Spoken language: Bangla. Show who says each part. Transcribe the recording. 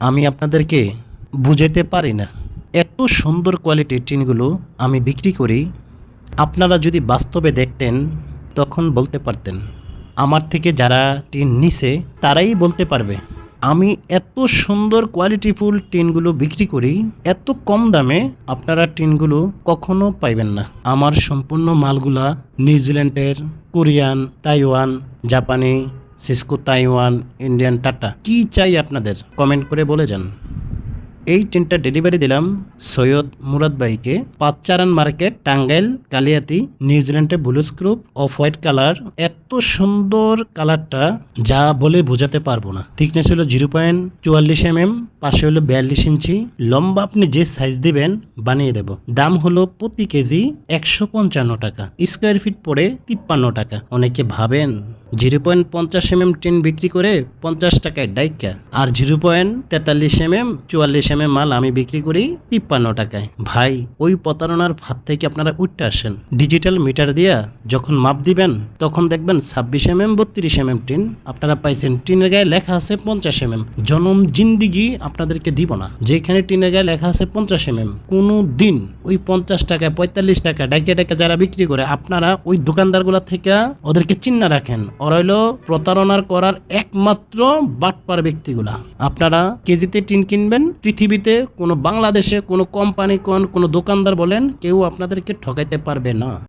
Speaker 1: আমি আপনাদেরকে বুঝাতে পারি না। এত সুন্দর কোয়ালিটির টিনগুলো আমি বিক্রি করি, আপনারা যদি বাস্তবে দেখতেন, তখন বলতে পারতেন। আমার থেকে যারা টিন নিছে, তারাই বলতে পারবে, আমি এত সুন্দর কোয়ালিটিফুল টিনগুলো বিক্রি করি, এত কম দামে আপনারা টিনগুলো কখনো পাইবেন না। আমার সম্পূর্ণ মালগুলা নিউজিল্যান্ডের, কোরিয়ান, তাইওয়ান, জাপানি সিসকো, তাইওয়ান, ইন্ডিয়ান টাটা, কি চাই আপনাদের? কমেন্ট করে বলে যান। এই টিনটা ডেলিভারি দিলাম সৈয়দ মুরাদ ভাইকে। পাঁচচারান মার্কেট, টাঙ্গাইল, কালিয়াতি নিউজিল্যান্ডে blues group of white colour. এত সুন্দর কালারটা, যা বলে বোঝাতে পারব না। থিকনেস হলো জিরো পয়েন্ট চুয়াল্লিশ এম এম পাশে হলো বিয়াল্লিশ ইঞ্চি। লম্বা আপনি যে সাইজ দিবেন, বানিয়ে দেব। দাম হলো প্রতি কেজি একশো পঞ্চান্ন টাকা। স্কোয়ার ফিট পড়ে তিপ্পান্ন টাকা। অনেকে ভাবেন জিরো পয়েন্ট পঞ্চাশ এম এম টিন বিক্রি করে পঞ্চাশ টাকায় ডাইকা। আর জিরো পয়েন্ট তেতাল্লিশ এম এম চুয়াল্লিশ এম এম মাল আমি বিক্রি করি তিপ্পান্ন টাকায়। ভাই, ওই প্রতারণার ফাঁদ থেকে আপনারা উঠতে আসেন। ডিজিটাল মিটার দিয়া যখন মাপ দিবেন, তখন দেখবেন ছাব্বিশ এম এম বত্রিশ এম এম টিন। আপনারা পাইছেন, টিনের গায়ে লেখা আছে পঞ্চাশ এম এম জনম জিন্দিগি আপনাদেরকে দিব না। যেখানে টিনের গায়ে লেখা আছে পঞ্চাশ এম এম কোনো দিন ওই পঞ্চাশ টাকা পঁয়তাল্লিশ টাকা ডাইকে ডাইকে যারা বিক্রি করে, আপনারা ওই দোকানদারগুলা থেকে ওদেরকে চিন্না রাখেন। ওরা হইল প্রতারণার করার একমাত্র বাটপার ব্যক্তিগুলা। আপনারা কেজিতে টিন কিনবেন, পৃথিবীতে কোনো বাংলাদেশে কোনো কোম্পানি কোন কোনো দোকানদার বলেন, কেউ আপনাদেরকে ঠকাইতে পারবে না।